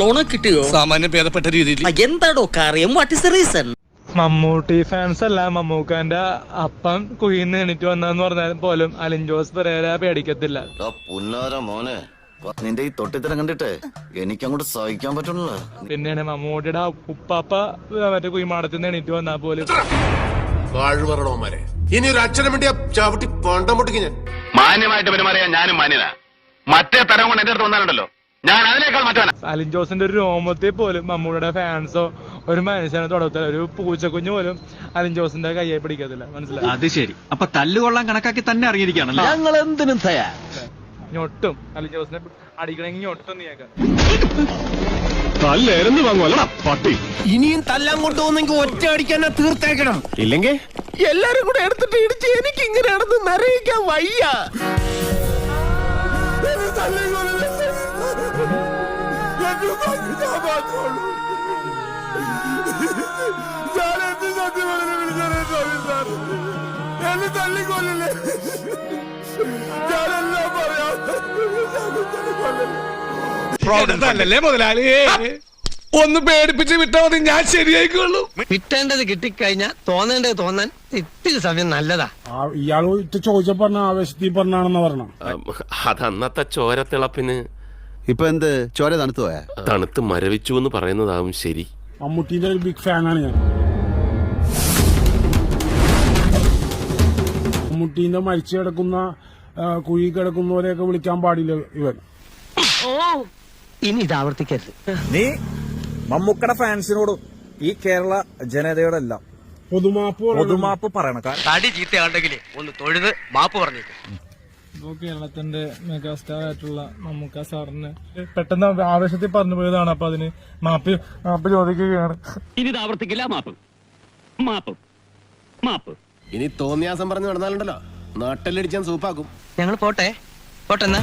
Loan കിട്ടിയോ? സാമാന്യം ഭേദപ്പെട്ട രീതിയിൽ. ആ, എന്താടോ കാര്യം? What is the reason Mammootty fans അല്ല മമ്മൂക്കാന്റെ അപ്പം കുഴിന്ന് എണീറ്റ് വന്നെന്ന് പറഞ്ഞാൽ പോലും അലിൻ ജോസ് പെരേര പേടിക്കത്തില്ല. പുന്നാര മോനെ. നിന്റെ ഈ തൊട്ടിത്തരം കണ്ടിട്ട് എനിക്കങ്ങോട്ട് സഹിക്കാൻ പറ്റണില്ല. പിന്നെയാണ് മമ്മൂട്ടിയുടെ ഉപ്പാപ്പ മറ്റേ കുയിമാടത്തിൽ നിന്ന് എണീറ്റ് വന്നാൽ പോലും. ഇനി ഒരു അച്ഛനെ വേണ്ടി ചവിട്ടി പണ്ടം പൊട്ടിക്ക് ഞാൻ. മാന്യമായിട്ട് പെരുമാറിയാ ഞാനും മാന്യനാ. മറ്റേ തരം കൊണ്ട് എന്റെ അടുത്ത് വന്നാലുണ്ടല്ലോ. ഞാൻ അതിനേക്കാൾ മറ്റവനാ. അലിൻ ജോസിന്റെ ഒരു രോമത്തിൽ പോലും മമ്മൂടെ ഫാൻസോ ഒരു മനുഷ്യനെ തുടർത്തില്ല ഒരു പൂച്ചക്കുഞ്ഞു പോലും അലിൻ ജോസിന്റെ കയ്യെ പിടിക്കത്തില്ല. മനസ്സിലായി? അത് ശരി. അപ്പൊ തല്ലുകൊള്ളാൻ കണക്കാക്കി തന്നെ അറിഞ്ഞിരിക്കുകയാണല്ലോ ഞങ്ങൾ എന്തിനും തയ്യാ? ഞൊട്ടും. അലിൻ ജോസിനെ അടിക്കണമെങ്കിൽ ഞൊട്ടും നീക്കാൻ ഇനിയും തല്ലാൻ കൊണ്ടുപോകുന്നെങ്കിൽ ഒറ്റ അടിക്കാൻ തീർത്തേക്കണം. ഇല്ലെങ്കിൽ? എല്ലാരും കൂടെ എടുത്തിട്ട് ഇടിച്ച് എനിക്ക് ഇങ്ങനെ നടന്ന് നിറയിക്കാൻ വയ്യ. എന്നെ തള്ളിക്കൊല്ലല്ലേ ഞാനെല്ലാം പറയാം അല്ലല്ലേ മുതലാളി? ഒന്ന് പേടിപ്പിച്ച് വിട്ടാ മതി ഞാൻ ശരിയായിക്കോളൂ. കിട്ടേണ്ടത് കിട്ടിക്കഴിഞ്ഞാൽ തോന്നേണ്ടത് തോന്നാൻ ഇത്തിരി സമയം നല്ലതാ. ഇയാൾ ചോദിച്ച പറഞ്ഞ ആവേശത്തിൽ പറഞ്ഞാണെന്ന് പറഞ്ഞു. അതന്നത്തെ ചോരത്തിളപ്പിന് ഇപ്പൊ എന്ത്? ചോര തണുത്തു പോയാ? തണുത്ത് മരവിച്ചു എന്ന് പറയുന്നതാവും ശരി. മമ്മൂട്ടിന്റെ ഒരു ബിഗ് ഫാനാണ് ഞാൻ. മമ്മൂട്ടീന്റെ മരിച്ചു കിടക്കുന്ന കുഴി കിടക്കുന്നവരെയൊക്കെ വിളിക്കാൻ പാടില്ല ഇവൻ. ഇനി ഇത് ആവർത്തിക്കരുത്. നീ മമ്മൂക്കയുടെ ഫാൻസിനോടും ഈ കേരള ജനതയോടെല്ലാം പൊതുമാപ്പ് പറയണം. പൊതുമാപ്പ് പറയണം. കാരണം തടി ചീത്തയാണ്ടെങ്കിലേ ഒന്ന് തൊഴുത് മാപ്പ് പറഞ്ഞേക്കും. കേരളത്തിന്റെ മെഗാസ്റ്റാർ ആയിട്ടുള്ള മമ്മൂക്ക സാറിന് പെട്ടെന്ന് ആവേശത്തിൽ പറഞ്ഞു പോയതാണ്. അപ്പൊ അതിന് മാപ്പ് മാപ്പ് ചോദിക്കുകയാണ്. ഇനി ഇത് ആവർത്തിക്കില്ല മാപ്പ്. മാപ്പ്. മാപ്പ്. ഇനി തോന്നിയാസം പറഞ്ഞു നടന്നാലുണ്ടല്ലോ. നാട്ടിലടിച്ചാൻ സൂപ്പാക്കും. ഞങ്ങൾ പോട്ടെ. പോട്ടെന്നാ?